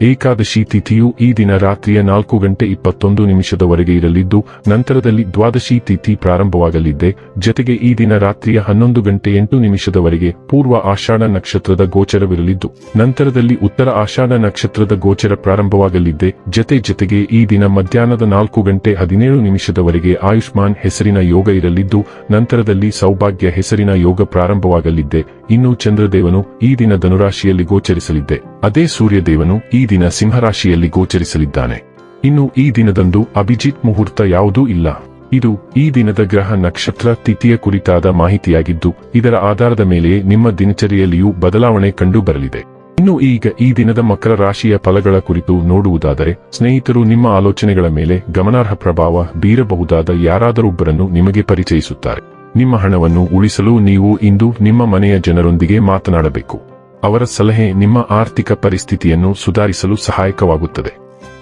ಏಕಾದಶಿ ತಿಥಿಯು ಈ ದಿನ ರಾತ್ರಿಯ ನಾಲ್ಕು ಗಂಟೆ ಇಪ್ಪತ್ತೊಂದು ನಿಮಿಷದವರೆಗೆ ಇರಲಿದ್ದು, ನಂತರದಲ್ಲಿ ದ್ವಾದಶಿ ತಿಥಿ ಪ್ರಾರಂಭವಾಗಲಿದ್ದೆ ಜತೆಗೆ ಈ ದಿನ ರಾತ್ರಿಯ ಹನ್ನೊಂದು ಗಂಟೆ ಎಂಟು ನಿಮಿಷದವರೆಗೆ ಪೂರ್ವ ಆಷಾಢ ನಕ್ಷತ್ರದ ಗೋಚರವಿರಲಿದ್ದು, ನಂತರದಲ್ಲಿ ಉತ್ತರ ಆಷಾಢ ನಕ್ಷತ್ರದ ಗೋಚರ ಪ್ರಾರಂಭವಾಗಲಿದ್ದೆ ಜತೆ ಜತೆಗೆ ಈ ದಿನ ಮಧ್ಯಾಹ್ನದ ನಾಲ್ಕು ಗಂಟೆ ಹದಿನೇಳು ನಿಮಿಷದವರೆಗೆ ಆಯುಷ್ಮಾನ್ ಹೆಸರಿನ ಯೋಗ ಇರಲಿದ್ದು, ನಂತರದಲ್ಲಿ ಸೌಭಾಗ್ಯ ಹೆಸರಿನ ಯೋಗ ಪ್ರಾರಂಭವಾಗಲಿದೆ. ಇನ್ನು ಚಂದ್ರದೇವನು ಈ ದಿನ ಧನುರಾಶಿಯಲ್ಲಿ ಗೋಚರಿಸಲಿದ್ದೆ ಅದೇ ಸೂರ್ಯದೇವನು ಈ ದಿನ ಸಿಂಹರಾಶಿಯಲ್ಲಿ ಗೋಚರಿಸಲಿದ್ದಾನೆ. ಇನ್ನು ಈ ದಿನದಂದು ಅಭಿಜಿತ್ ಮುಹೂರ್ತ ಯಾವುದೂ ಇಲ್ಲ. ಇದು ಈ ದಿನದ ಗ್ರಹ ನಕ್ಷತ್ರ ತಿಥಿಯ ಕುರಿತಾದ ಮಾಹಿತಿಯಾಗಿದ್ದು, ಇದರ ಆಧಾರದ ಮೇಲೆಯೇ ನಿಮ್ಮ ದಿನಚರಿಯಲ್ಲಿಯೂ ಬದಲಾವಣೆ ಕಂಡುಬರಲಿದೆ. ಇನ್ನು ಈಗ ಈ ದಿನದ ಮಕರ ರಾಶಿಯ ಫಲಗಳ ಕುರಿತು ನೋಡುವುದಾದರೆ, ಸ್ನೇಹಿತರು ನಿಮ್ಮ ಆಲೋಚನೆಗಳ ಮೇಲೆ ಗಮನಾರ್ಹ ಪ್ರಭಾವ ಬೀರಬಹುದಾದ ಯಾರಾದರೊಬ್ಬರನ್ನು ನಿಮಗೆ ಪರಿಚಯಿಸುತ್ತಾರೆ. ನಿಮ್ಮ ಹಣವನ್ನು ಉಳಿಸಲು ನೀವು ಇಂದು ನಿಮ್ಮ ಮನೆಯ ಜನರೊಂದಿಗೆ ಮಾತನಾಡಬೇಕು. ಅವರ ಸಲಹೆ ನಿಮ್ಮ ಆರ್ಥಿಕ ಪರಿಸ್ಥಿತಿಯನ್ನು ಸುಧಾರಿಸಲು ಸಹಾಯಕವಾಗುತ್ತದೆ.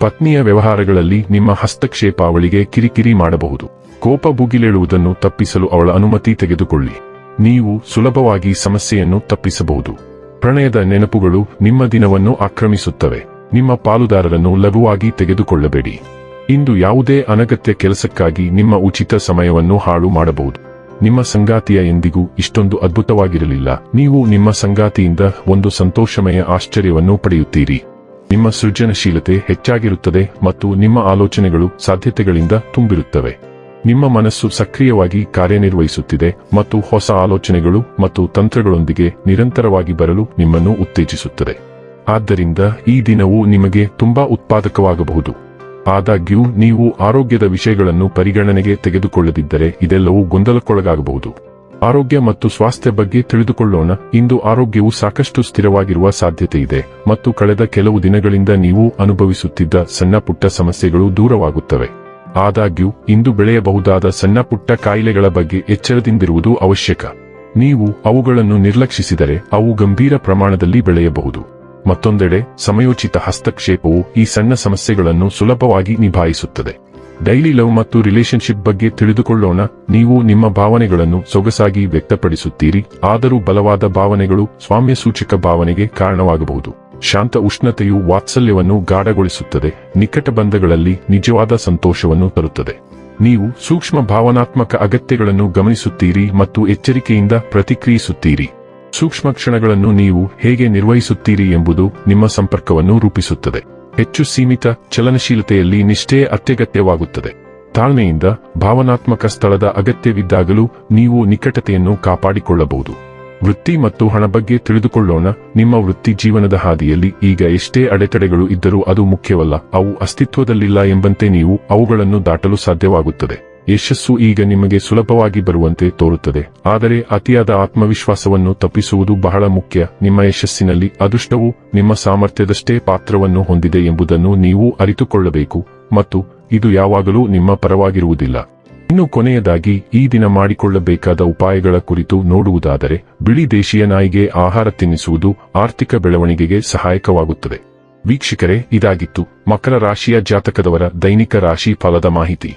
ಪತ್ನಿಯ ವ್ಯವಹಾರಗಳಲ್ಲಿ ನಿಮ್ಮ ಹಸ್ತಕ್ಷೇಪ ಅವಳಿಗೆ ಕಿರಿಕಿರಿ ಮಾಡಬಹುದು. ಕೋಪ ಭುಗಿಲೇಳುವುದನ್ನು ತಪ್ಪಿಸಲು ಅವಳ ಅನುಮತಿ ತೆಗೆದುಕೊಳ್ಳಿ. ನೀವು ಸುಲಭವಾಗಿ ಸಮಸ್ಯೆಯನ್ನು ತಪ್ಪಿಸಬಹುದು. ಪ್ರಣಯದ ನೆನಪುಗಳು ನಿಮ್ಮ ದಿನವನ್ನು ಆಕ್ರಮಿಸುತ್ತವೆ. ನಿಮ್ಮ ಪಾಲುದಾರರನ್ನು ಲಘುವಾಗಿ ತೆಗೆದುಕೊಳ್ಳಬೇಡಿ. ಇಂದು ಯಾವುದೇ ಅನಗತ್ಯ ಕೆಲಸಕ್ಕಾಗಿ ನಿಮ್ಮ ಉಚಿತ ಸಮಯವನ್ನು ಹಾಳು ಮಾಡಬಹುದು. ನಿಮ್ಮ ಸಂಗಾತಿಯ ಎಂದಿಗೂ ಇಷ್ಟೊಂದು ಅದ್ಭುತವಾಗಿರಲಿಲ್ಲ. ನೀವು ನಿಮ್ಮ ಸಂಗಾತಿಯಿಂದ ಒಂದು ಸಂತೋಷಮಯ ಆಶ್ಚರ್ಯವನ್ನು ಪಡೆಯುತ್ತೀರಿ. ನಿಮ್ಮ ಸೃಜನಶೀಲತೆ ಹೆಚ್ಚಾಗಿರುತ್ತದೆ ಮತ್ತು ನಿಮ್ಮ ಆಲೋಚನೆಗಳು ಸಾಧ್ಯತೆಗಳಿಂದ ತುಂಬಿರುತ್ತವೆ. ನಿಮ್ಮ ಮನಸ್ಸು ಸಕ್ರಿಯವಾಗಿ ಕಾರ್ಯನಿರ್ವಹಿಸುತ್ತಿದೆ ಮತ್ತು ಹೊಸ ಆಲೋಚನೆಗಳು ಮತ್ತು ತಂತ್ರಗಳೊಂದಿಗೆ ನಿರಂತರವಾಗಿ ಬರಲು ನಿಮ್ಮನ್ನು ಉತ್ತೇಜಿಸುತ್ತದೆ. ಆದ್ದರಿಂದ ಈ ದಿನವು ನಿಮಗೆ ತುಂಬಾ ಉತ್ಪಾದಕವಾಗಬಹುದು. ಆದಾಗ್ಯೂ ನೀವು ಆರೋಗ್ಯದ ವಿಷಯಗಳನ್ನು ಪರಿಗಣನೆಗೆ ತೆಗೆದುಕೊಳ್ಳದಿದ್ದರೆ ಇದೆಲ್ಲವೂ ಗೊಂದಲಕ್ಕೊಳಗಾಗಬಹುದು. ಆರೋಗ್ಯ ಮತ್ತು ಸ್ವಾಸ್ಥ್ಯ ಬಗ್ಗೆ ತಿಳಿದುಕೊಳ್ಳೋಣ. ಇಂದು ಆರೋಗ್ಯವು ಸಾಕಷ್ಟು ಸ್ಥಿರವಾಗಿರುವ ಸಾಧ್ಯತೆ ಇದೆ ಮತ್ತು ಕಳೆದ ಕೆಲವು ದಿನಗಳಿಂದ ನೀವು ಅನುಭವಿಸುತ್ತಿದ್ದ ಸಣ್ಣ ಪುಟ್ಟ ಸಮಸ್ಯೆಗಳು ದೂರವಾಗುತ್ತವೆ. ಆದಾಗ್ಯೂ, ಇಂದು ಬೆಳೆಯಬಹುದಾದ ಸಣ್ಣ ಪುಟ್ಟ ಕಾಯಿಲೆಗಳ ಬಗ್ಗೆ ಎಚ್ಚರದಿಂದಿರುವುದು ಅವಶ್ಯಕ. ನೀವು ಅವುಗಳನ್ನು ನಿರ್ಲಕ್ಷಿಸಿದರೆ ಅವು ಗಂಭೀರ ಪ್ರಮಾಣದಲ್ಲಿ ಬೆಳೆಯಬಹುದು. ಮತ್ತೊಂದೆಡೆ ಸಮಯೋಚಿತ ಹಸ್ತಕ್ಷೇಪವು ಈ ಸಣ್ಣ ಸಮಸ್ಯೆಗಳನ್ನು ಸುಲಭವಾಗಿ ನಿಭಾಯಿಸುತ್ತದೆ. ಡೈಲಿ ಲವ್ ಮತ್ತು ರಿಲೇಶನ್ಶಿಪ್ ಬಗ್ಗೆ ತಿಳಿದುಕೊಳ್ಳೋಣ. ನೀವು ನಿಮ್ಮ ಭಾವನೆಗಳನ್ನು ಸೊಗಸಾಗಿ ವ್ಯಕ್ತಪಡಿಸುತ್ತೀರಿ. ಆದರೂ ಬಲವಾದ ಭಾವನೆಗಳು ಸ್ವಾಮ್ಯ ಸೂಚಕ ಭಾವನೆಗೆ ಕಾರಣವಾಗಬಹುದು. ಶಾಂತ ಉಷ್ಣತೆಯು ವಾತ್ಸಲ್ಯವನ್ನು ಗಾಢಗೊಳಿಸುತ್ತದೆ. ನಿಕಟ ಬಂಧಗಳಲ್ಲಿ ನಿಜವಾದ ಸಂತೋಷವನ್ನು ತರುತ್ತದೆ. ನೀವು ಸೂಕ್ಷ್ಮ ಭಾವನಾತ್ಮಕ ಅಗತ್ಯಗಳನ್ನು ಗಮನಿಸುತ್ತೀರಿ ಮತ್ತು ಎಚ್ಚರಿಕೆಯಿಂದ ಪ್ರತಿಕ್ರಿಯಿಸುತ್ತೀರಿ. ಸೂಕ್ಷ್ಮ ಕ್ಷಣಗಳನ್ನು ನೀವು ಹೇಗೆ ನಿರ್ವಹಿಸುತ್ತೀರಿ ಎಂಬುದು ನಿಮ್ಮ ಸಂಪರ್ಕವನ್ನು ರೂಪಿಸುತ್ತದೆ. ಹೆಚ್ಚು ಸೀಮಿತ ಚಲನಶೀಲತೆಯಲ್ಲಿ ನಿಷ್ಠೆ ಅತ್ಯಗತ್ಯವಾಗುತ್ತದೆ. ತಾಳ್ಮೆಯಿಂದ ಭಾವನಾತ್ಮಕ ಸ್ಥಳದ ಅಗತ್ಯವಿದ್ದಾಗಲೂ ನೀವು ನಿಕಟತೆಯನ್ನು ಕಾಪಾಡಿಕೊಳ್ಳಬಹುದು. ವೃತ್ತಿ ಮತ್ತು ಹಣ ಬಗ್ಗೆ ತಿಳಿದುಕೊಳ್ಳೋಣ. ನಿಮ್ಮ ವೃತ್ತಿ ಜೀವನದ ಹಾದಿಯಲ್ಲಿ ಈಗ ಎಷ್ಟೇ ಅಡೆತಡೆಗಳು ಇದ್ದರೂ ಅದು ಮುಖ್ಯವಲ್ಲ. ಅವು ಅಸ್ತಿತ್ವದಲ್ಲಿಲ್ಲ ಎಂಬಂತೆ ನೀವು ಅವುಗಳನ್ನು ದಾಟಲು ಸಾಧ್ಯವಾಗುತ್ತದೆ. ಯಶಸ್ಸು ಈಗ ನಿಮಗೆ ಸುಲಭವಾಗಿ ಬರುವಂತೆ ತೋರುತ್ತದೆ. ಆದರೆ ಅತಿಯಾದ ಆತ್ಮವಿಶ್ವಾಸವನ್ನು ತಪ್ಪಿಸುವುದು ಬಹಳ ಮುಖ್ಯ. ನಿಮ್ಮ ಯಶಸ್ಸಿನಲ್ಲಿ ಅದೃಷ್ಟವು ನಿಮ್ಮ ಸಾಮರ್ಥ್ಯದಷ್ಟೇ ಪಾತ್ರವನ್ನು ಹೊಂದಿದೆ ಎಂಬುದನ್ನು ನೀವು ಅರಿತುಕೊಳ್ಳಬೇಕು. ಮತ್ತು ಇದು ಯಾವಾಗಲೂ ನಿಮ್ಮ ಪರವಾಗಿರುವುದಿಲ್ಲ. ಇನ್ನು ಕೊನೆಯದಾಗಿ, ಈ ದಿನ ಮಾಡಿಕೊಳ್ಳಬೇಕಾದ ಉಪಾಯಗಳ ಕುರಿತು ನೋಡುವುದಾದರೆ, ಬಿಳಿ ದೇಶೀಯ ನಾಯಿಗೆ ಆಹಾರ ತಿನ್ನಿಸುವುದು ಆರ್ಥಿಕ ಬೆಳವಣಿಗೆಗೆ ಸಹಾಯಕವಾಗುತ್ತದೆ. ವೀಕ್ಷಕರೇ, ಇದಾಗಿತ್ತು. ಮಕರ ರಾಶಿಯ ಜಾತಕದವರ ದೈನಿಕ ರಾಶಿ ಫಲದ ಮಾಹಿತಿ.